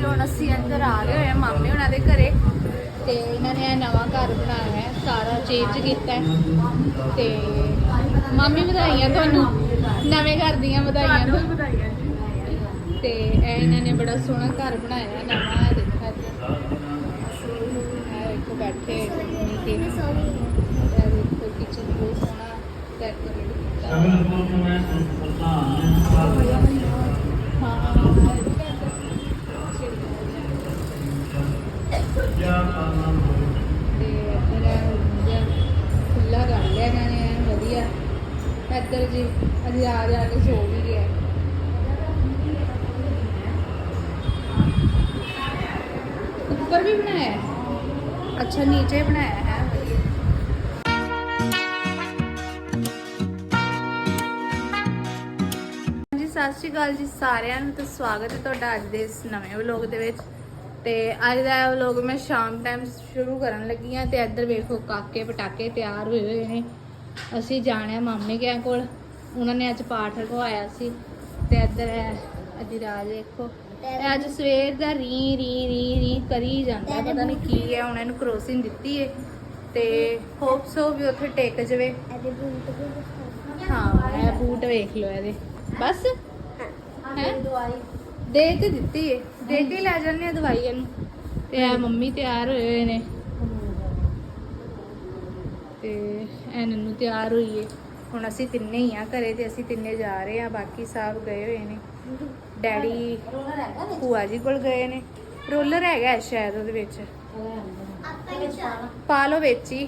ਜੀ ਹੁਣ ਅਸੀਂ ਇੱਧਰ ਆ ਗਏ ਹੋਏ ਆ ਮਾਮੇ ਹੁਣਾਂ ਦੇ ਘਰੇ। ਤੇ ਇਹਨਾਂ ਨੇ ਇਹ ਨਵਾਂ ਘਰ ਬਣਾਇਆ ਹੈ ਸਾਰਾ ਚੇਂਜ ਕੀਤਾ ਹੈ। ਤੇ ਮਾਮੀ ਵਧਾਈਆਂ ਤੁਹਾਨੂੰ ਨਵੇਂ ਘਰ ਦੀਆਂ ਵਧਾਈਆਂ ਤੇ ਇਹ ਇਹਨਾਂ ਨੇ ਬੜਾ ਸੋਹਣਾ ਘਰ ਬਣਾਇਆ ਹੈ ਨਵਾਂ ਇਹ ਦੇਖੋ ਇਹ ਦੇਖੋ ਬੈਠੇ ਮੰਮੀ ਕੇ ਇਹ ਦੇਖੋ ਕਿਚਨ ਬਹੁਤ ਸੋਹਣਾ ਡੈਕੋਰੇਟ ਕੀਤਾ ਹੈ। ਤੇ ਇੱਧਰ ਐ ਵਧੀਆ ਖੁੱਲਾ ਕਰ ਲਿਆ ਇਹਨਾਂ ਨੇ ਐਨ ਵਧੀਆ। ਇੱਧਰ ਜੀ, ਅਜੀ ਆ ਜਾ ਕੇ ਸੋ ਵੀ ਗਿਆ। ਉੱਪਰ ਵੀ ਬਣਾਇਆ? ਹੈ ਅੱਛਾ, ਨੀਚੇ ਬਣਾਇਆ ਹੈ। ਵਧੀਆ ਜੀ ਸਤਿ ਸ਼੍ਰੀ ਅਕਾਲ ਜੀ ਸਾਰਿਆਂ ਨੂੰ ਤੇ ਸਵਾਗਤ ਹੈ ਤੁਹਾਡਾ ਅੱਜ ਦੇ ਇਸ ਨਵੇਂ ਵਲੌਗ ਦੇ ਵਿੱਚ। ਤੇ ਅੱਜ ਦਾ ਵਲੌਗ ਮੈਂ ਸ਼ਾਮ ਟਾਈਮ ਸ਼ੁਰੂ ਕਰਨ ਲੱਗੀ ਹਾਂ ਤੇ ਇੱਧਰ ਵੇਖੋ ਕਾਕੇ ਪਟਾਕੇ ਤਿਆਰ ਹੋਏ ਹੋਏ ਨੇ। ਅਸੀਂ ਜਾਣਿਆ ਮਾਮੇ ਕਿਆਂ ਕੋਲ। ਉਹਨਾਂ ਨੇ ਅੱਜ ਪਾਠ ਰਖਵਾਇਆ ਸੀ ਤੇ ਇੱਧਰ ਹੈ ਅਧਿਰਾਜ ਦੇਖੋ ਇਹ ਅੱਜ ਸਵੇਰ ਦਾ ਰੀ ਰੀ ਰੀ ਰੀ ਕਰੀ ਜਾਂਦਾ ਪਤਾ ਨਹੀਂ ਕੀ ਹੈ, ਉਹਨਾਂ ਨੂੰ ਕਰੋਸਿੰਗ ਦਿੱਤੀ ਹੈ ਤੇ ਹੋਪ ਸੋ ਵੀ ਉੱਥੇ ਟਿਕ ਜਵੇ। ਹਾਂ, ਇਹ ਬੂਟ ਵੇਖ ਲਓ ਇਹਦੇ। ਬਸ? ਹੈ। ਦੇ ਤੇ ਦਿੱਤੀ ਏ। ਦੇ ਕੇ ਲੈ ਜਾਂਦੇ ਆ ਦਵਾਈ ਇਹਨੂੰ। ਤੇ ਆ ਮੰਮੀ ਤਿਆਰ ਹੋਏ ਹੋਏ ਨੇ। ਤੇ ਐ ਨੰਨੂ ਤਿਆਰ ਹੋਈ ਏ। ਹੁਣ ਅਸੀਂ ਤਿੰਨੇ ਹੀ ਆ ਘਰੇ ਤੇ ਅਸੀਂ ਤਿੰਨੇ ਜਾ ਰਹੇ ਆ। ਬਾਕੀ ਸਭ ਗਏ ਹੋਏ ਨੇ। ਡੈਡੀ ਭੂਆ ਜੀ ਕੋਲ ਗਏ ਨੇ। ਰੋਲਰ ਹੈਗਾ ਹੈ ਸ਼ਾਇਦ ਉਹਦੇ ਵਿੱਚ। ਪਾ ਲਓ ਵਿੱਚ ਹੀ।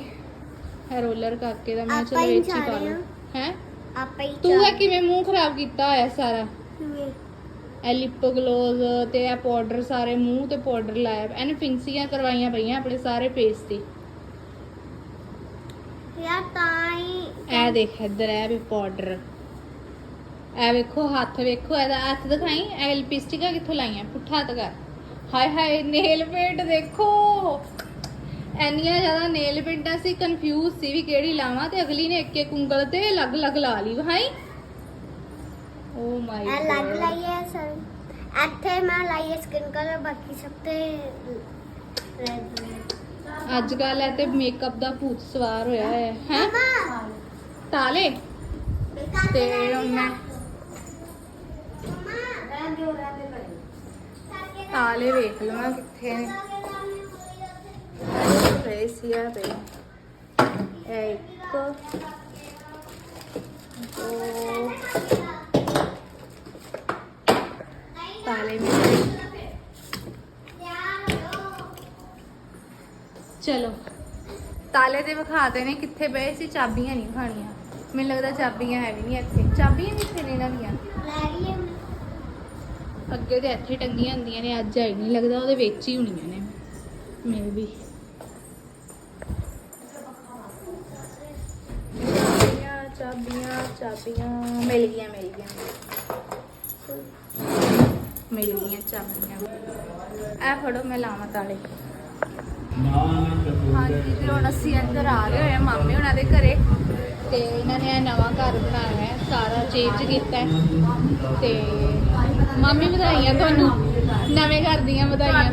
ਇਹ ਰੋਲਰ ਕਾਕੇ ਦਾ ਮੈਂ ਆਪਾਂ ਚਲੋ ਵਿੱਚ ਹੀ ਪਾ ਲਓ। ਹੈ? ਆਪਾਂ ਹੀ ਤੂੰ ਇਹ ਕਿਵੇਂ ਮੂੰਹ ਖਰਾਬ ਕੀਤਾ ਹੋਇਆ ਸਾਰਾ? ਇਹ ਲਿਪ ਗਲੋਜ਼ ਤੇ ਇਹ ਪਾਊਡਰ ਸਾਰੇ ਮੂੰਹ ਤੇ ਪਾਊਡਰ ਲਾਇਆ। ਇਹਨੇ ਫਿੰਸੀਆਂ ਕਰਵਾਈਆਂ ਪਈਆਂ ਆਪਣੇ ਸਾਰੇ ਫੇਸ ਤੇ। ਯਾਰ ਤਾਂ ਹੀ ਇਹ ਦੇਖ ਇੱਧਰ ਇਹ ਵੀ ਪਾਊਡਰ ਇਹ ਵੇਖੋ ਹੱਥ ਵੇਖੋ ਇਹਦਾ ਹੱਥ ਦਿਖਾਈ? ਇਹ ਲਿਪਸਟਿਕਾਂ ਕਿੱਥੋਂ ਲਾਈਆਂ? ਪੁੱਠਾ ਹੱਥ ਕਰ। ਹਾਏ ਹਾਏ ਨੇਲ ਪੇਂਟ ਦੇਖੋ। ਐਨੀਆਂ ਜ਼ਿਆਦਾ ਨੇਲ ਪੇਂਟਾਂ ਸੀ ਕਨਫਿਊਜ਼ ਸੀ ਵੀ ਕਿਹੜੀ ਲਾਵਾਂ ਤੇ ਅਗਲੀ ਨੇ ਇੱਕ ਇੱਕ ਉਂਗਲ ਤੇ ਅਲੱਗ-ਅਲੱਗ ਲਾ ਲਈ। ਭਾਈ ਓ ਮਾਈ ਇਹ ਲੱਗ ਲਾਈਏ ਸਰ ਇੱਥੇ ਮੈਂ ਲਾਈਏ ਸਕਿਨ ਕਲਰ ਬਾਕੀ ਸਭ ਤੇ ਰੈਡ ਅੱਜ ਕੱਲ ਇਹ ਤੇ ਮੇਕਅਪ ਦਾ ਭੂਤ ਸਵਾਰ ਹੋਇਆ ਹੈ ਹੈ ਮਮਾ ਤਾਲੇ ਤੇ ਹੁਣ ਮੈਂ ਤਾਲੇ ਵੇਖ ਲਵਾਂ ਕਿੱਥੇ ਨੇ ਪਏ ਸੀ ਆ ਪਏ ਇਹ ਇੱਕ ਦੋ ਤਾਲੇ ਮੇਰੇ ਚਲੋ ਤਾਲੇ ਤੇ ਵਿਖਾਤੇ ਨੇ ਕਿੱਥੇ ਪਏ ਸੀ ਚਾਬੀਆਂ ਨਹੀਂ ਖਾਣੀਆਂ ਮੈਨੂੰ ਲੱਗਦਾ ਚਾਬੀਆਂ ਹੈ ਵੀ ਨਹੀਂ ਇੱਥੇ ਚਾਬੀਆਂ ਕਿੱਥੇ ਨੇ ਇਹਨਾਂ ਦੀਆਂ ਅੱਗੇ ਤੇ ਇੱਥੇ ਟੰਗੀਆਂ ਹੁੰਦੀਆਂ ਨੇ ਅੱਜ ਆਈ ਨਹੀਂ ਲੱਗਦਾ ਉਹਦੇ ਵਿੱਚ ਹੀ ਹੋਣੀਆਂ ਨੇ ਮੇ ਚਾਬੀਆਂ ਚਾਬੀਆਂ ਚਾਬੀਆਂ ਮਿਲ ਗਈਆਂ ਮਿਲ ਗਈਆਂ ਮਿਲ ਗਈਆਂ ਚਾਬੀਆਂ ਇਹ ਫੜੋ ਮੈਂ ਲਾਵਾਂ ਤਾਲੇ। ਹਾਂਜੀ ਜੀ ਹੁਣ ਅਸੀਂ ਇੱਧਰ ਆ ਗਏ ਹੋਏ ਆ ਮਾਮੇ ਹੁਣਾਂ ਦੇ ਘਰੇ। ਤੇ ਇਹਨਾਂ ਨੇ ਇਹ ਨਵਾਂ ਘਰ ਬਣਾਇਆ ਹੈ ਸਾਰਾ ਚੇਂਜ ਕੀਤਾ ਹੈ। ਤੇ ਮਾਮੀ ਵਧਾਈਆਂ ਤੁਹਾਨੂੰ। ਨਵੇਂ ਘਰ ਦੀਆਂ ਵਧਾਈਆਂ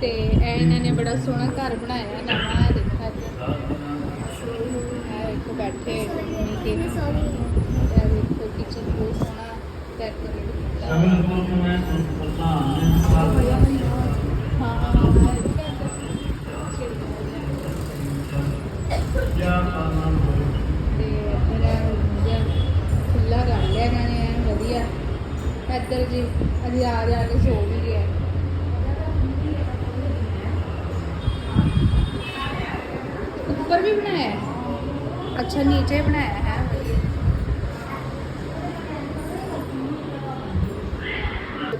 ਤੇ ਇਹ ਇਹਨਾਂ ਨੇ ਬੜਾ ਸੋਹਣਾ ਘਰ ਬਣਾਇਆ ਹੈ ਨਵਾਂ ਇਹ ਦੇਖੋ ਇੱਧਰ। ਇਹ ਦੇਖੋ ਬੈਠੇ ਮੰਮੀ ਇਹ ਦੇਖੋ ਕਿਚਨ ਬਹੁਤ ਸੋਹਣਾ ਡੈਕੋਰੇਟ ਕੀਤਾ ਹੈ ਤੇ ਇੱਧਰ ਵਧੀਆ ਖੁੱਲਾ ਕਰ ਲਿਆ ਇਹਨਾਂ ਨੇ ਐਨ ਵਧੀਆ ਇੱਧਰ ਜੀ ਅਜੀ ਆ ਜਾ ਕੇ ਸੋ ਵੀ ਗਿਆ ਉੱਪਰ ਵੀ ਬਣਾਇਆ ਹੈ? ਅੱਛਾ, ਨੀਚੇ ਬਣਾਇਆ ਹੈ ਵਧੀਆ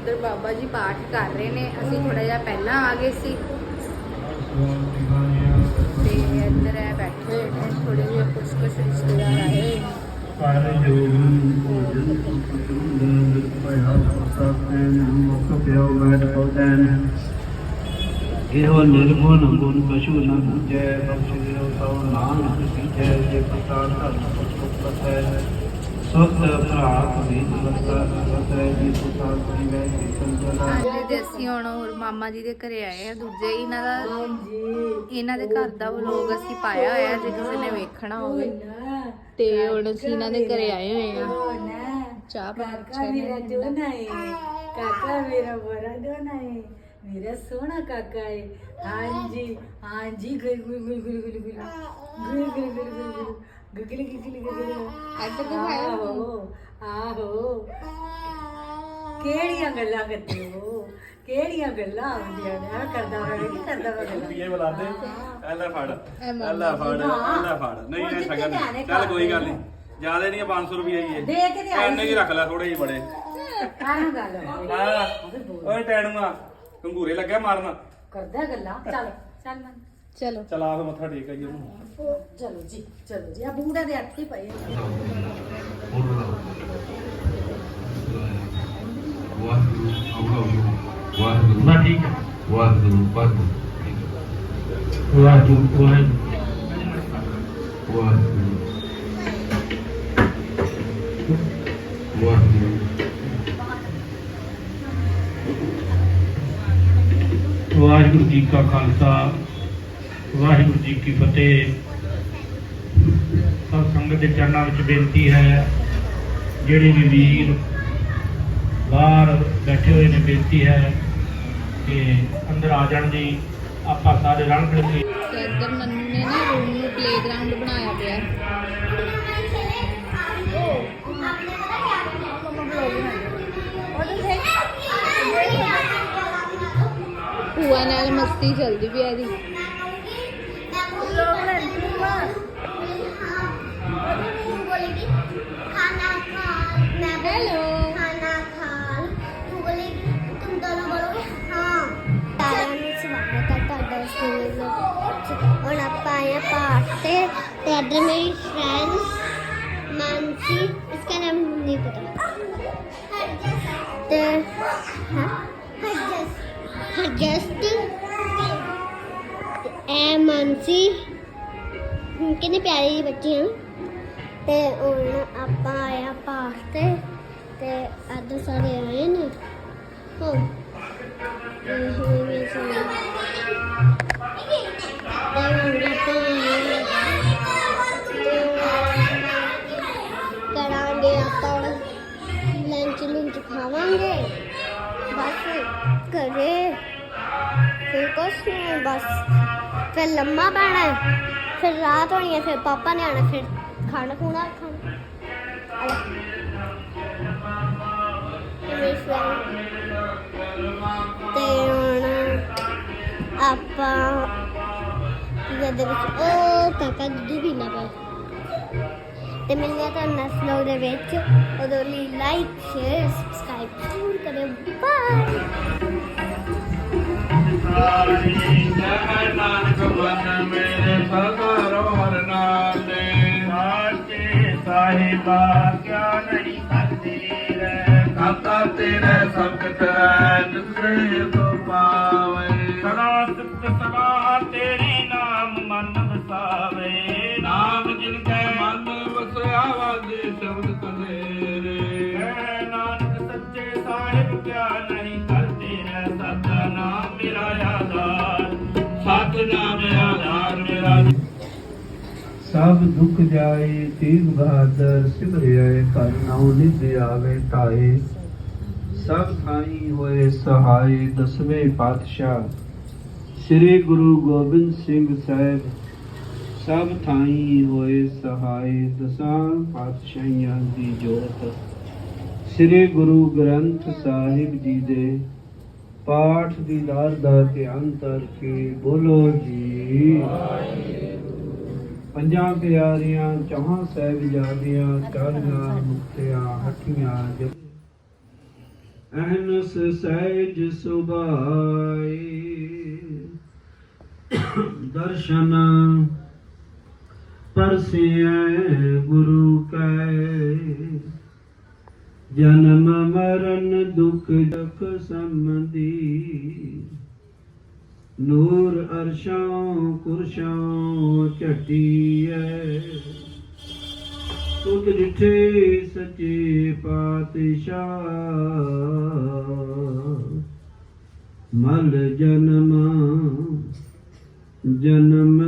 ਉੱਧਰ ਬਾਬਾ ਜੀ ਪਾਠ ਕਰ ਰਹੇ ਨੇ। ਅਸੀਂ ਥੋੜਾ ਜਿਹਾ ਪਹਿਲਾਂ ਆ ਗਏ ਸੀ। ਤੇ ਇੱਧਰ ਐ ਬੈਠੇ ਨੇ ਥੋੜੇ ਜਿਹੇ ਕੁਛ ਕੁਛ ਰਿਸ਼ਤੇਦਾਰ ਆਏ ਹੋਏ ਨੇ। ਸਾਰੇ ਜੋਗੀ ਭੋਜਨ ਭਇਆ ਸਤਿ ਮੁਖ ਪਿਓ ਬੈਠ ਪਉਦੈਨ ਇਹੋ ਨਿਰਗੁਣ ਗੁਣ ਕਛੂ ਨ ਬੁਝੈ, ਬਖਸ਼ ਦਿਓ ਸੋ ਨਾਨਕ ਜੇ ਪ੍ਰਸਾਦ ਧਰਮ ਪੁਸਤਕ ਪਤੈ ਸੁਤ ਭਰਾਤ ਵੀ ਵਰਤਾ ਵਰਤੈ ਜੀ ਸੁਸਾਤ ਜੀ ਵੈ ਕੀਰਤਨ ਚਲਾ ਹਾਂਜੀ ਤੇ ਅਸੀਂ ਹੁਣ ਹੋਰ ਮਾਮਾ ਜੀ ਦੇ ਘਰੇ ਆਏ ਆ। ਦੂਜੇ ਇਹਨਾਂ ਦਾ ਇਹਨਾਂ ਦੇ ਘਰ ਦਾ ਵਲੋਗ ਅਸੀਂ ਪਾਇਆ ਹੋਇਆ ਜੇ ਕਿਸੇ ਨੇ ਵੇਖਣਾ ਹੋਵੇ। ਤੇ ਹੁਣ ਅਸੀਂ ਇਹਨਾਂ ਦੇ ਘਰੇ ਆਏ ਹੋਏ ਆ। ਚਾਹ ਕਾਕਾ ਪਾਣੀ ਮੇਰਾ ਦੋਨਾ ਹੈ ਕਾਕਾ ਮੇਰਾ ਬੜਾ ਦੋਨਾ ਹੈ ਮੇਰਾ ਸੋਹਣਾ ਕਾਕਾ ਹੈ ਹਾਂਜੀ ਹਾਂਜੀ ਗੁਲ ਗੁਲ ਗੁਲ ਗੁਲ ਗੁਲ ਗੁਲ ਗੁਲ ਗੁਲ ਗੁਲ ਗੁਲ ਗੁਲ ਗੁਗਲੀ ਗੁਗਲੀ ਗੁਗਲੀ। ਇੱਧਰ ਦਿਖਾਓ ਆਹੋ ਆਹੋ। ਕਿਹੜੀਆਂ ਗੱਲਾਂ ਕਰਦੇ ਹੋ? ਕਿਹੜੀਆਂ ਗੱਲਾਂ ਆਉਂਦੀਆਂ ਨੇ? ਆ ਕਰਦਾ ਵਾ ਕੀ ਕਰਦਾ ਵਾ ਗੱਲਾਂ। ਇਹ ਬੁਲਾਦੇ ਐਲਾ ਫੜ ਐਲਾ ਫੜ ਹਾਂ। ਐਲਾ ਫੜ। ਨਹੀਂ ਹੁਣ ਇਹ ਹੈ ਚੱਲ ਕੋਈ ਗੱਲ। ਨਹੀਂ। ਜ਼ਿਆਦਾ ਨਹੀਂ 500 ਰੁਪਏ ਹੀ ਦੇ ਕੇ ਤੇ ਹੈ ਆਈ ਐਨੇ ਹੀ ਰੱਖ ਲੈ ਥੋੜੇ ਜਿਹੇ ਬੜੇ। ਕਾਹਨੂੰ ਗੱਲ ਹੋਈ? ਹਾਂ। ਓਏ ਟੈਣੂਆ ਕੰਗੂਰੇ ਲੱਗਿਆ ਮਾਰਨ ਕਰਦਾ ਗੱਲਾਂ ਚੱਲ ਚੱਲ ਮਨ ਚਲੋ ਚਲਾ ਫੇ ਮੱਥਾ ਟੇਕ ਆਈਏ ਉਹਨੂੰ ਚਲੋ ਜੀ ਚਲੋ ਜੀ ਆ ਬੂੜਾ ਦੇ ਹੱਥ ਹੀ ਪਏ ਆ। ਵਾਹਿਗੁਰੂ ਆਉਣਾ ਵਾਹਿਗੁਰੂ ਨਾ ਠੀਕ ਹੈ ਵਾਹਿਗੁਰੂ ਵਾਹਿਗੁਰੂ ਵਾਹਿਗੁਰੂ ਵਾਹਿਗੁਰੂ ਵਾਹਿਗੁਰੂ ਵਾਹਿਗੁਰੂ ਵਾਹਿਗੁਰੂ ਜੀ ਕਾ ਖਾਲਸਾ ਵਾਹਿਗੁਰੂ ਜੀ ਕੀ ਫਤਿਹ। ਸਭ ਸੰਗਤ ਦੇ ਚਰਨਾਂ ਵਿੱਚ ਬੇਨਤੀ ਹੈ ਜਿਹੜੇ ਵੀ ਵੀਰ ਬਾਹਰ ਬੈਠੇ ਹੋਏ ਨੇ ਬੇਨਤੀ ਹੈ ਕਿ ਅੰਦਰ ਆ ਜਾਣ ਜੀ। ਆਪਾਂ ਸਾਰੇ ਰਲ ਮਿਲ ਕੇ ਤੇ ਇੱਧਰ ਨੰਨੂ ਨੇ ਨਾ ਰੂਮ ਨੂੰ ਪਲੇਗਰਾਉਂਡ ਬਣਾਇਆ ਪਿਆ। ਭੂਆ ਨਾਲ ਮਸਤੀ ਚੱਲਦੀ ਵੀ ਇਹਦੀ। ਹੈਲੋ। ਹੁਣ ਆਪਾਂ ਆਏ ਪਾਠ ਤੇ। ਤੇ ਇੱਧਰ ਮੇਰੀ ਫਰੈਂਡਸ ਮਾਨਸੀ इसका नाम नहीं पता तो हाँ ਅਗਸਤ ਐ ਮਾਨਸੀ, ਕਿੰਨੇ ਪਿਆਰੀ ਜਿਹੀ ਬੱਚੀ ਹਨ। ਤੇ ਹੁਣ ਆਪਾਂ ਆਇਆ ਪਾਸ ਤੇ ਤੇ ਅੱਜ ਸਾਰੇ ਆਏ ਨੇ। ਹੋ ਫਿਰ ਕੁਛ कुछ ਬਸ ਫਿਰ ਲੰਮਾ ਪੈਣਾ ਫਿਰ ਰਾਤ ਹੋਣੀ ਹੈ, ਫਿਰ ਪਾਪਾ ਨੇ पापा ਫਿਰ आना ਖੂਣਾ खाना खूना खाना आपा ਦੇ ਵਿੱਚ ਉਹ ਕਾਕਾ ਦੁੱਧ ਪੀਣਾ ਪਿਆ ਤੇ ਮਿਲਨੇ ਤਾਂ ਨੈਕਸਟ ਵਲੌਗ ਦੇ ਵਿੱਚ। ਉਦੋਂ ਲਈ ਲਾਈਕ ਸ਼ੇਅਰ ਸਬਸਕ੍ਰਾਈਬ ਜ਼ਰੂਰ ਕਰਿਓ। ਬਾਏ ਸਾਹਿਬਾ ਕਿਆ ਨਹੀਂ ਕਰਦੀ ਰਹਿ ਖਾਤਾ ਤੇਰੇ ਸੰਕਟ ਨਾਮ ਆਧਾਰ ਮੇਰਾ ਸਭ ਦੁੱਖ ਜਾਏ, ਤੀਰ ਬਹਾਦਰ ਸਿਮਰਿਆ ਕਰ ਨਾਉ ਨਿਧ ਆਵੇ ਤਾਏ ਸਭ ਥਾਈ ਹੋਏ ਸਹਾਈ, ਦਸਵੇਂ ਪਾਤਸ਼ਾਹ। ਸ੍ਰੀ ਗੁਰੂ ਗੋਬਿੰਦ ਸਿੰਘ ਸਾਹਿਬ, ਸਭ ਥਾਈ ਹੋਏ ਸਹਾਈ, ਦਸਾਂ ਪਾਤਸ਼ਾਹੀਆਂ ਦੀ ਜੋਤ। ਸ੍ਰੀ ਗੁਰੂ ਗ੍ਰੰਥ ਸਾਹਿਬ ਜੀ ਦੇ ਪਾਠ ਦੀ ਦਾਰ ਦਾ ਧਿਆਨ ਕਰਕੇ ਬੋਲੋ ਜੀ। ਪੰਜਾਂ ਪਿਆਰੀਆਂ, ਚੌਹਾਂ ਸਾਹਿਬਜ਼ਾਦਿਆਂ ਚਾਰਾਂ ਮੁਕਤਿਆਂ ਹੱਠੀਆਂ ਜਪ। ਅਹਨਸ ਸਹਿਜ ਸੁਭਾਈ ਦਰਸ਼ਨ ਪਰਸਿਐ ਗੁਰੂ ਕੈ। ਜਨਮ ਮਰਨ ਦੁਖ ਦੁਖ ਸੰਬੰਧੀ। ਨੂਰ ਅਰਸ਼ਾਂ ਕੁਰਸ਼ਾਂ ਝਟੀਐ। ਤੁਧ ਜਿਠੇ ਸੱਚੇ ਪਾਤਸ਼ਾਹ। ਮਲ ਜਨਮ ਜਨਮ